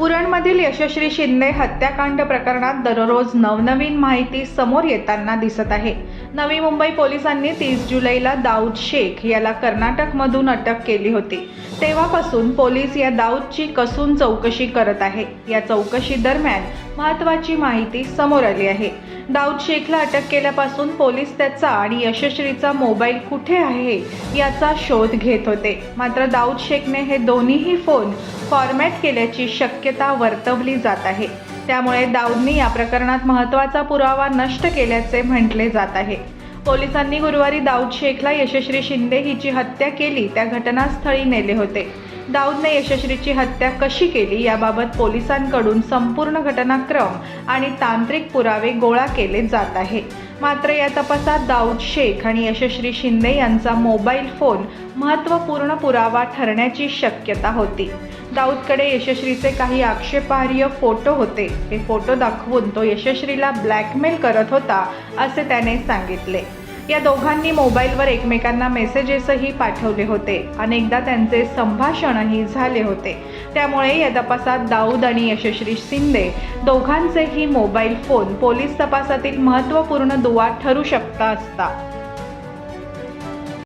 उरणमधील यशस्वी शिंदे हत्याकांड प्रकरणात दररोज नवनवीन माहिती समोर येताना दिसत आहे. नवी मुंबई पोलिसांनी तीस जुलैला दाऊद शेख याला कर्नाटकमधून अटक केली होती. तेव्हापासून पोलीस या दाऊदची कसून चौकशी करत आहे. या चौकशी दरम्यान महत्त्वाची माहिती समोर आली आहे. दाऊद शेखला अटक केल्यापासून पोलीस त्याचा आणि यशस्वीचा मोबाईल कुठे आहे याचा शोध घेत होते. मात्र दाऊद शेखने हे दोन्हीही फोन फॉर्मॅट केल्याची शक्यता वर्तवली जात आहे. त्यामुळे दाऊदने या प्रकरणात महत्त्वाचा पुरावा नष्ट केल्याचे म्हटले जात आहे. पोलिसांनी गुरुवारी दाऊद शेखला यशस्वी शिंदे हिची हत्या केली त्या घटनास्थळी नेले होते. दाऊदने यशस्वीची हत्या कशी केली याबाबत पोलिसांकडून संपूर्ण घटनाक्रम आणि तांत्रिक पुरावे गोळा केले जात आहे मात्र या तपासात दाऊद शेख आणि यशस्वी शिंदे यांचा मोबाईल फोन महत्त्वपूर्ण पुरावा ठरण्याची शक्यता होती. दाऊदकडे यशस्वीचे काही आक्षेपार्ह फोटो होते. हे फोटो दाखवून तो यशस्वीला ब्लॅकमेल करत होता असे त्याने सांगितले. या दोघांनी मोबाईलवर एकमेकांना मेसेजेसही पाठवले होते. अनेकदा त्यांचे संभाषणही झाले होते. त्यामुळे या तपासात दाऊद आणि यशस्वी शिंदे दोघांचेही मोबाईल फोन पोलीस तपासातील महत्त्वपूर्ण दुवा ठरू शकता असता.